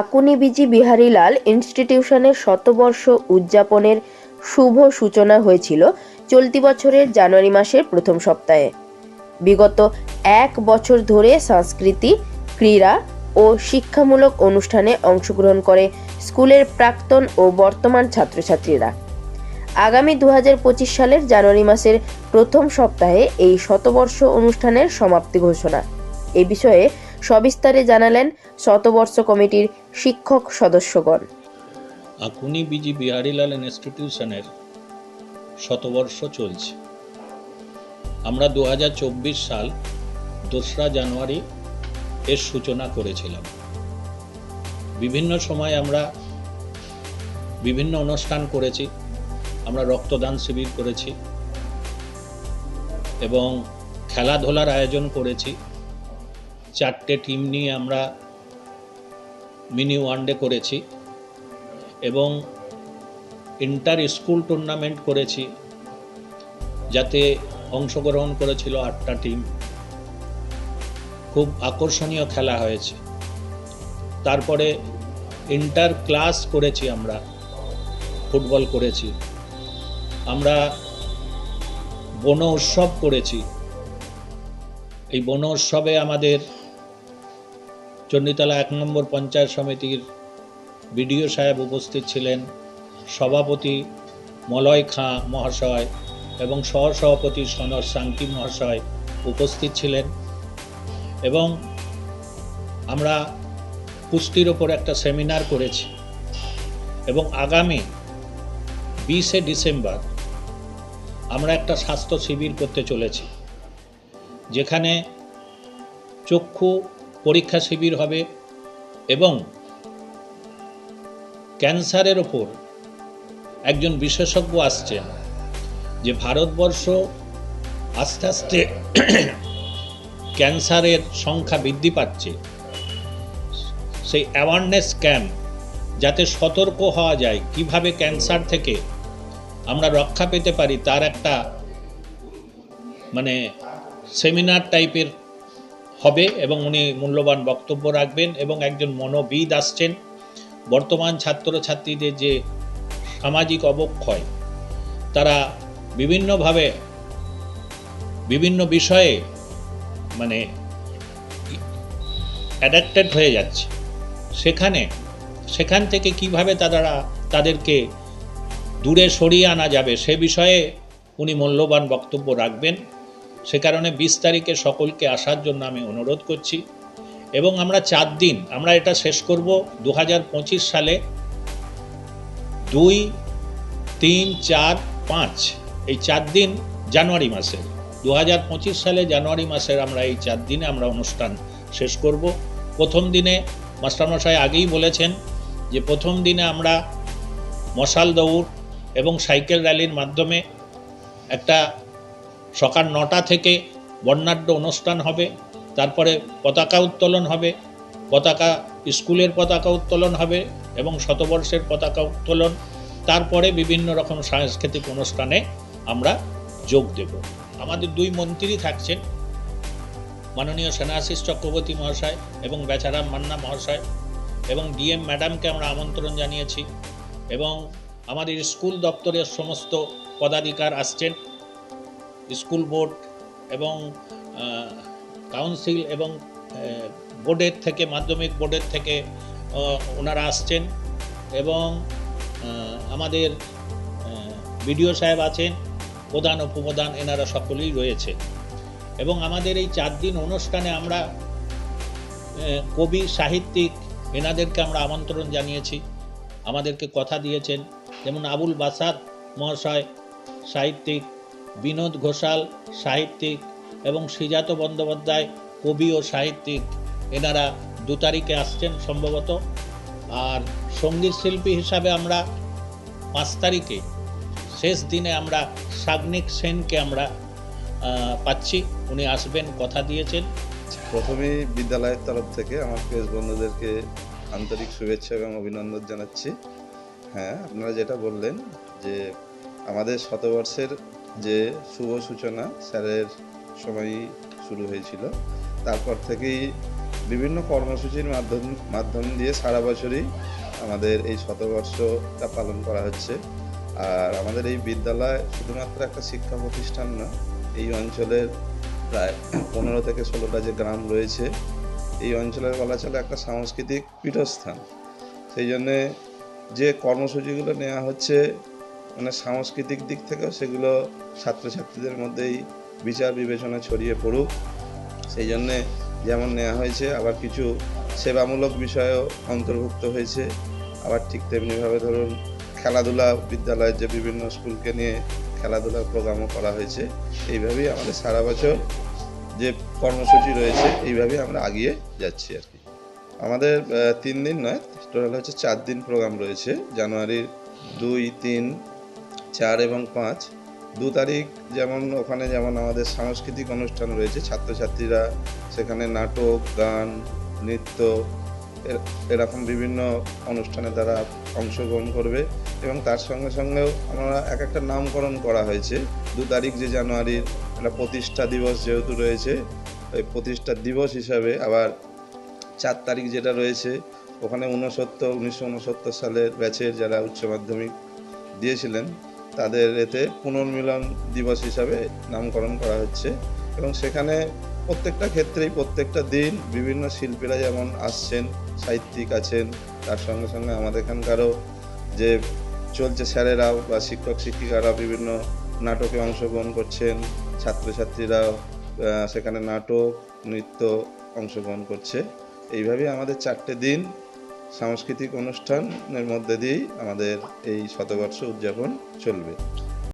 আকুনি busy Biharilal ইনস্টিটিউশনের শতবর্ষ উদযাপনের শুভ সূচনা হয়েছিল চলতি বছরের জানুয়ারি মাসের প্রথম সপ্তাহে। বিগত এক বছর ধরে সংস্কৃতি, ক্রীড়া ও শিক্ষামূলক অনুষ্ঠানে অংশগ্রহণ করে স্কুলের প্রাক্তন ও বর্তমান ছাত্রছাত্রীরা। আগামী দু হাজার পঁচিশ সালের জানুয়ারি মাসের প্রথম সপ্তাহে এই শতবর্ষ অনুষ্ঠানের সমাপ্তি ঘোষণা। এ বিষয়ে সবিস্তারে জানালেন শতবর্ষ কমিটির শিক্ষক সদস্যগণ। আকুনি বিজি বিহারীলাল ইনস্টিটিউশনের শতবর্ষ চলছে। আমরা দুহাজার চব্বিশ সাল দোসরা জানুয়ারি এর সূচনা করেছিলাম। বিভিন্ন সময় আমরা বিভিন্ন অনুষ্ঠান করেছি। আমরা রক্তদান শিবির করেছি এবং খেলাধুলার আয়োজন করেছি। চারটে টিম নিয়ে আমরা মিনি ওয়ানডে করেছি এবং ইন্টার স্কুল টুর্নামেন্ট করেছি, যাতে অংশগ্রহণ করেছিল আটটা টিম খুব আকর্ষণীয় খেলা হয়েছে। তারপরে ইন্টার ক্লাস করেছি আমরা ফুটবল করেছি। আমরা বন উৎসব করেছি। এই বন উৎসবে আমাদের চণ্ডীতলা এক নম্বর পঞ্চায়েত সমিতির বিডিও সাহেব উপস্থিত ছিলেন, সভাপতি মলয় খাঁ মহাশয় এবং সহসভাপতি সনর সাংকি মহাশয় উপস্থিত ছিলেন এবং আমরা পুষ্টির ওপর একটা সেমিনার করেছি এবং আগামী বিশে ডিসেম্বর আমরা একটা স্বাস্থ্য শিবির করতে চলেছি, যেখানে চক্ষু পরীক্ষা শিবির হবে এবং ক্যান্সারের ওপর একজন বিশেষজ্ঞ আসছেন যে ভারতবর্ষ আস্তে আস্তে ক্যান্সারের সংখ্যা বৃদ্ধি পাচ্ছে। সেই অ্যাওয়ারনেস ক্যাম্প যাতে সতর্ক হওয়া যায়, কীভাবে ক্যান্সার থেকে আমরা রক্ষা পেতে পারি, তার একটা মানে সেমিনার টাইপের হবে এবং উনি মূল্যবান বক্তব্য রাখবেন এবং একজন মনোবিদ আসছেন। বর্তমান ছাত্রছাত্রীদের যে সামাজিক অবক্ষয়, তারা বিভিন্নভাবে বিভিন্ন বিষয়ে মানে অ্যাডাক্টেড হয়ে যাচ্ছে। সেখানে, সেখান থেকে কীভাবে তারা, তাদেরকে দূরে সরিয়ে আনা যাবে সে বিষয়ে উনি মূল্যবান বক্তব্য রাখবেন। সে কারণে বিশ তারিখে সকলকে আসার জন্য আমি অনুরোধ করছি। এবং আমরা চার দিন, আমরা এটা শেষ করব দু হাজার পঁচিশ সালে দুই, তিন, চার, পাঁচ, এই চার দিন জানুয়ারি মাসের। দু হাজার পঁচিশ সালে জানুয়ারি মাসের আমরা এই চার দিনে আমরা অনুষ্ঠান শেষ করব। প্রথম দিনে মাস্টারমশাই আগেই বলেছেন যে প্রথম দিনে আমরা মশাল দৌড় এবং সাইকেল র্যালির মাধ্যমে একটা সকাল নটা থেকে বর্ণাঢ্য অনুষ্ঠান হবে, তারপরে পতাকা উত্তোলন হবে, পতাকা, স্কুলের পতাকা উত্তোলন হবে এবং শতবর্ষের পতাকা উত্তোলন। তারপরে বিভিন্ন রকম সাংস্কৃতিক অনুষ্ঠানে আমরা যোগ দেব। আমাদের দুই মন্ত্রী থাকছেন, মাননীয় সেনাশিস চক্রবর্তী মহাশয় এবং বেচারাম মান্না মহাশয় এবং ডিএম ম্যাডামকে আমরা আমন্ত্রণ জানিয়েছি এবং আমাদের স্কুল দপ্তরের সমস্ত পদাধিকার আসছেন। স্কুল বোর্ড এবং কাউন্সিল এবং বোর্ডের থেকে, মাধ্যমিক বোর্ডের থেকে ওনারা আসছেন এবং আমাদের বিডিও সাহেব আছেন, প্রধান, উপপ্রধান, এনারা সকলেই রয়েছে। এবং আমাদের এই চার দিন অনুষ্ঠানে আমরা কবি, সাহিত্যিক, এনাদেরকে আমরা আমন্ত্রণ জানিয়েছি। আমাদেরকে কথা দিয়েছেন। যেমন আবুল বাসাদ মহাশয়, সাহিত্যিক বিনোদ ঘোষাল, সাহিত্যিক এবং শ্রীজাত বন্দ্যোপাধ্যায় কবি ও সাহিত্যিক। এনারা দু তারিখে আসছেন সম্ভবত। আর সংগীত শিল্পী হিসাবে আমরা পাঁচ তারিখে, শেষ দিনে আমরা সাগ্নিক সেনকে আমরা পাচ্ছি। উনি আসবেন, কথা দিয়েছেন। প্রথমেই বিদ্যালয়ের তরফ থেকে আমার প্রেস বন্ধুদেরকে আন্তরিক শুভেচ্ছা এবং অভিনন্দন জানাচ্ছি। হ্যাঁ আপনারা যেটা বললেন যে আমাদের শতবর্ষের যে শুভ সূচনা স্যারের সময়ই শুরু হয়েছিল। তারপর থেকেই বিভিন্ন কর্মসূচির মাধ্যম মাধ্যম দিয়ে সারা বছরই আমাদের এই শতবর্ষটা পালন করা হচ্ছে। আর আমাদের এই বিদ্যালয় শুধুমাত্র একটা শিক্ষা প্রতিষ্ঠান না, এই অঞ্চলের প্রায় পনেরো থেকে ষোলোটা যে গ্রাম রয়েছে, এই অঞ্চলের বলা চলে একটা সাংস্কৃতিক পীঠস্থান। সেই জন্যে যে কর্মসূচিগুলো নেওয়া হচ্ছে মানে সাংস্কৃতিক দিক থেকেও সেগুলো ছাত্রছাত্রীদের মধ্যেই বিচার বিবেচনা ছড়িয়ে পড়ুক। সেই জন্যে যেমন নেওয়া হয়েছে, আবার কিছু সেবামূলক বিষয়ও অন্তর্ভুক্ত হয়েছে। আবার ঠিক তেমনিভাবে ধরুন খেলাধুলা বিদ্যালয়ের যে বিভিন্ন স্কুলকে নিয়ে খেলাধুলার প্রোগ্রামও করা হয়েছে, এইভাবেই আমাদের সারা বছর যে কর্মসূচি রয়েছে, এইভাবেই আমরা আগিয়ে যাচ্ছি আর কি। আমাদের তিন দিন নয়, টোটাল হচ্ছে চার দিন প্রোগ্রাম রয়েছে। জানুয়ারির দুই, তিন চার এবং পাঁচ। দু তারিখ যেমন ওখানে যেমন আমাদের সাংস্কৃতিক অনুষ্ঠান রয়েছে, ছাত্রছাত্রীরা সেখানে নাটক, গান, নৃত্য এরকম বিভিন্ন অনুষ্ঠানে তারা অংশগ্রহণ করবে এবং তার সঙ্গে সঙ্গেও আমরা এক একটা নামকরণ করা হয়েছে। দু তারিখ যে জানুয়ারির একটা প্রতিষ্ঠা দিবস যেহেতু রয়েছে, ওই প্রতিষ্ঠা দিবস হিসাবে আবার চার তারিখ যেটা রয়েছে, ওখানে ঊনসত্তর, উনিশশো উনসত্তর সালের ব্যাচের যারা উচ্চ মাধ্যমিক দিয়েছিলেন তাদের এতে পুনর্মিলন দিবস হিসাবে নামকরণ করা হচ্ছে এবং সেখানে প্রত্যেকটা ক্ষেত্রেই প্রত্যেকটা দিন বিভিন্ন শিল্পীরা যেমন আসছেন, সাহিত্যিক আছেন, তার সঙ্গে সঙ্গে আমাদের এখানকারও যে চলছে স্যারেরাও বা শিক্ষক শিক্ষিকারা বিভিন্ন নাটকে অংশগ্রহণ করছেন ছাত্রছাত্রীরাও সেখানে নাটক, নৃত্য অংশগ্রহণ করছে। এইভাবেই আমাদের চারটে দিন সাংস্কৃতিক অনুষ্ঠানের মধ্যে দিয়েই আমাদের এই শতবর্ষ উদযাপন চলবে।